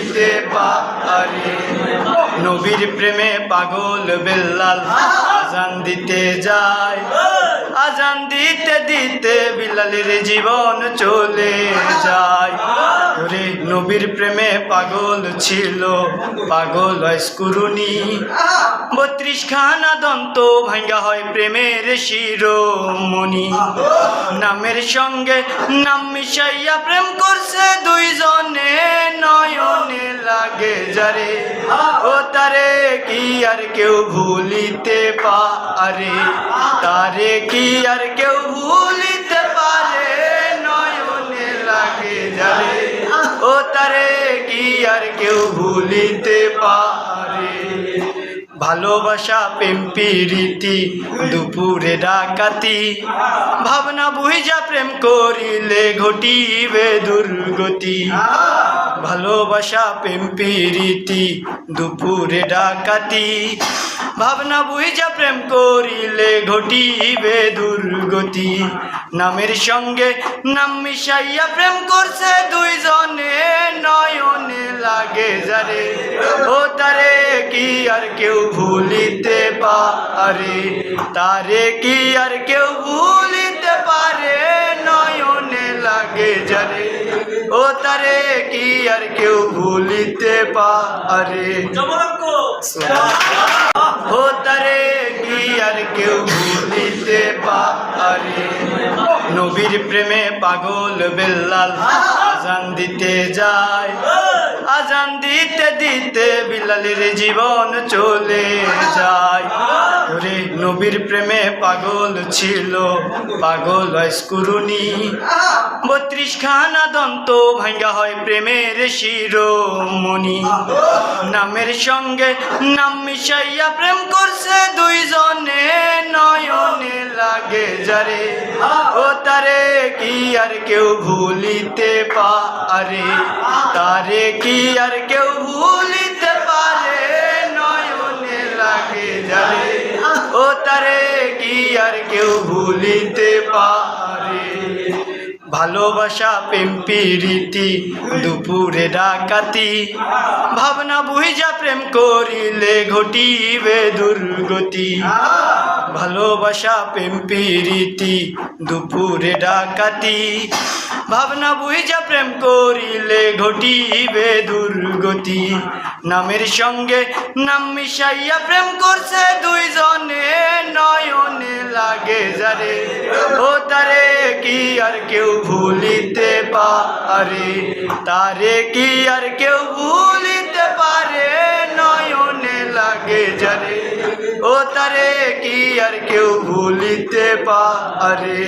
দিতে পারে নবীর প্রেমে পাগল বেল্লাল, আজান দিতে যায়। আজান দিতে দিতে বিলালের জীবন চলে যায়। নবীর প্রেমে পাগল ছিল, পাগল স্কুরুনি। বত্রিশ খানা দন্ত ভাঙ্গা হয় প্রেমের শিরোমণি। নামের সঙ্গে নাম মিশাইয়া প্রেম করছে দুইজনে, নয়নে লাগে যারে। ও তারে কি আর কেউ ভুলিতে পারে? তারে কি আর কেউ ভুলিতে তারে কি আর কেউ ভুলিতে পারে? ভালোবাসা, প্রেম, প্রীতি, দুপুরে ডাকাতি। ভাবনা বুঝা প্রেম করিলে ঘটিবে দুর্গতি। ভালোবাসা, প্রেম, প্রীতি, দুপুরে ডাকাতি। ভাবনা বুঝা প্রেম করিলে ঘটিবে দুর্গতি। নামের সঙ্গে নাম মিশাইয়া প্রেম করছে দুইজনে নয়নে লাগে যারে। ও তারে কি আর কেউ ভুলিতে পারে? তারে কি আর কেউ ভুলিতে পারে? নয়নে লাগে যারে। ও তারে কি আর কেউ ভুলিতে পারে? তারে কি আর কেউ নবীর প্রেমে পাগল বেল্লাল আজান দিতে যায়। আজান দিতে দিতে বিলালের জীবন চলে যায়। ওরে নবীর প্রেমে পাগল ছিল, পাগল স্কুরুনি। বত্রিশ খানা দন্ত ভাঙ্গা হয় প্রেমের শিরোমণি। নামের সঙ্গে নাম মিশাইয়া প্রেম করছে দুইজনে, নয়নে লাগে যারে। আর কেউ ভুলিতে পারে। তারে কি আর কেউ ভুলিতে পারে? নয়নে লাগে যারে ও তারে কি আর কেউ ভুলিতে পারে? ভালোবাসা, প্রেম, প্রীতি, দুপুরে ডাকাতি। ভাবনা বুঝা প্রেম করিলে ঘটিবে দুর্গতি। ভালোবাসা প্রেম প্রীতি, দুপুরে ডাকাতি। ভাবনা বুঝা প্রেম করিলে ঘটিবে দুর্গতি। নামের সঙ্গে নাম মিশাইয়া প্রেম করছে দুইজনে, নয়নে লাগে যারে। ও তারে কি আর কেউ ভুলিতে পারে? তারে কি আর কেউ ভুলিতে পারে নয়নে লাগে জানে। ও তারে কি আর কেউ ভুলিতে পারে।